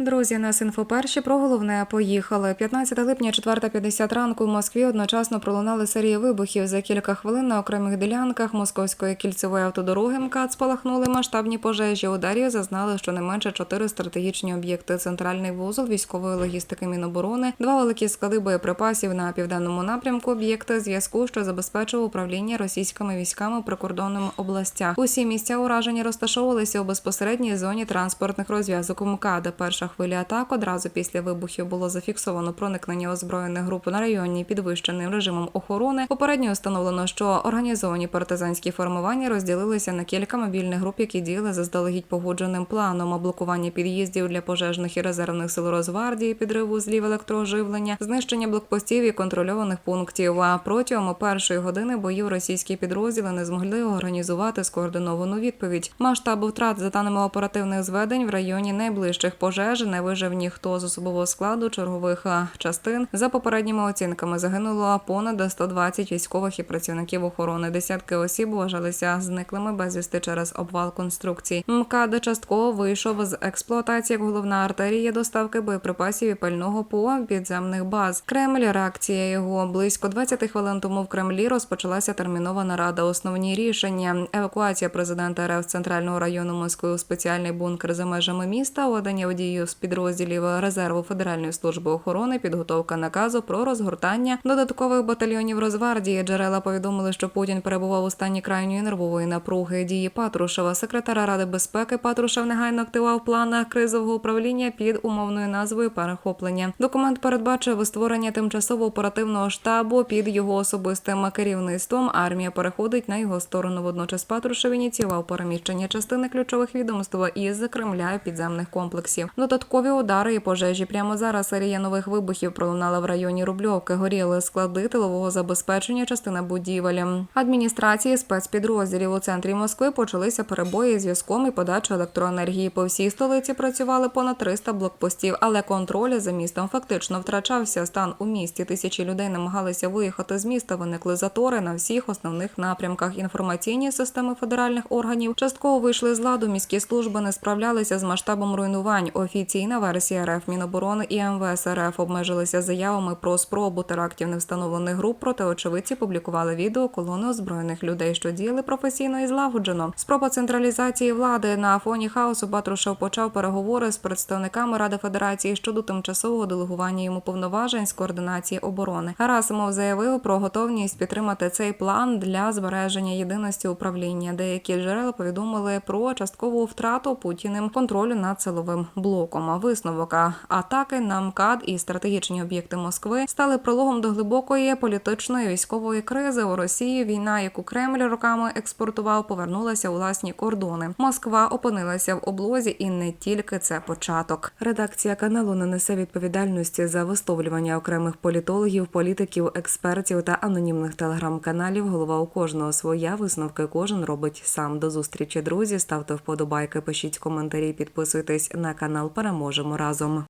Друзі, нас інфоперші про головне поїхали. 15 липня, 4.50 ранку в Москві одночасно пролунали серії вибухів. За кілька хвилин на окремих ділянках московської кільцевої автодороги МКАД спалахнули масштабні пожежі. Ударів зазнали щонайменше чотири стратегічні об'єкти: центральний вузол військової логістики Міноборони, два великі склади боєприпасів на південному напрямку. Об'єкти зв'язку, що забезпечував управління російськими військами у прикордонним областях. Усі місця ураження розташовувалися у безпосередній зоні транспортних розв'язок МКАД. Перша хвиля атак одразу після вибухів було зафіксовано проникнення озброєних груп на районі підвищеним режимом охорони. Попередньо встановлено, що організовані партизанські формування розділилися на кілька мобільних груп, які діяли заздалегідь погодженим планом блокування під'їздів для пожежних і резервних сил Росгвардії, підриву злів електрооживлення, знищення блокпостів і контрольованих пунктів. А протягом першої години боїв російські підрозділи не змогли організувати скоординовану відповідь. Масштабу втрат за даними оперативних зведень в районі найближчих пожеж не вижив ніхто з особового складу чергових частин. За попередніми оцінками загинуло понад 120 військових і працівників охорони. Десятки осіб вважалися зниклими безвісти через обвал конструкцій. МКАД частково вийшов з експлуатації як головна артерія доставки боєприпасів і пального по підземних баз. Кремль реакція його близько 20 хвилин тому в Кремлі розпочалася термінова нарада. Основні рішення евакуація президента РФ з центрального району Москви у спеціальний бункер за межами міста, введення в дію з підрозділів резерву Федеральної служби охорони, підготовка наказу про розгортання додаткових батальйонів Росгвардії. Джерела повідомили, що Путін перебував у стані крайньої нервової напруги. Дії Патрушева, секретара Ради безпеки Патрушев негайно активував план кризового управління під умовною назвою перехоплення. Документ передбачив створення тимчасово оперативного штабу під його особистим керівництвом. Армія переходить на його сторону. Водночас Патрушев ініціював переміщення частини ключових відомств із Кремля підземних комплексів. Додаткові удари і пожежі прямо зараз. Серія нових вибухів пролунала в районі Рубльовки. Горіли склади тилового забезпечення, частина будівель. Адміністрації спецпідрозділів у центрі Москви почалися перебої зв'язком і подачою електроенергії. По всій столиці працювали понад 300 блокпостів, але контроль за містом фактично втрачався. Стан у місті тисячі людей намагалися виїхати з міста. Виникли затори на всіх основних напрямках. Інформаційні системи федеральних органів частково вийшли з ладу. Міські служби не справлялися з масштабом руйнувань. Офіційна версія РФ Міноборони і МВС РФ обмежилися заявами про спробу терактів невстановлених груп. Проте очевидці публікували відео колони озброєних людей, що діяли професійно і злагоджено. Спроба централізації влади на фоні хаосу Патрушев почав переговори з представниками Ради Федерації щодо тимчасового делегування йому повноважень з координації оборони. Гарасимов заявив про готовність підтримати цей план для збереження єдиності управління. Деякі джерела повідомили про часткову втрату путіним контролю над силовим блоком. А Висновок атаки на МКАД і стратегічні об'єкти Москви стали прологом до глибокої політичної військової кризи у Росії. Війна, яку Кремль роками експортував, повернулася у власні кордони. Москва опинилася в облозі, і не тільки це початок. Редакція каналу не несе відповідальності за висловлювання окремих політологів, політиків, експертів та анонімних телеграм-каналів. Голова у кожного своя висновки кожен робить сам. До зустрічі, друзі. Ставте вподобайки, пишіть коментарі, підписуйтесь на канал. Переможемо разом.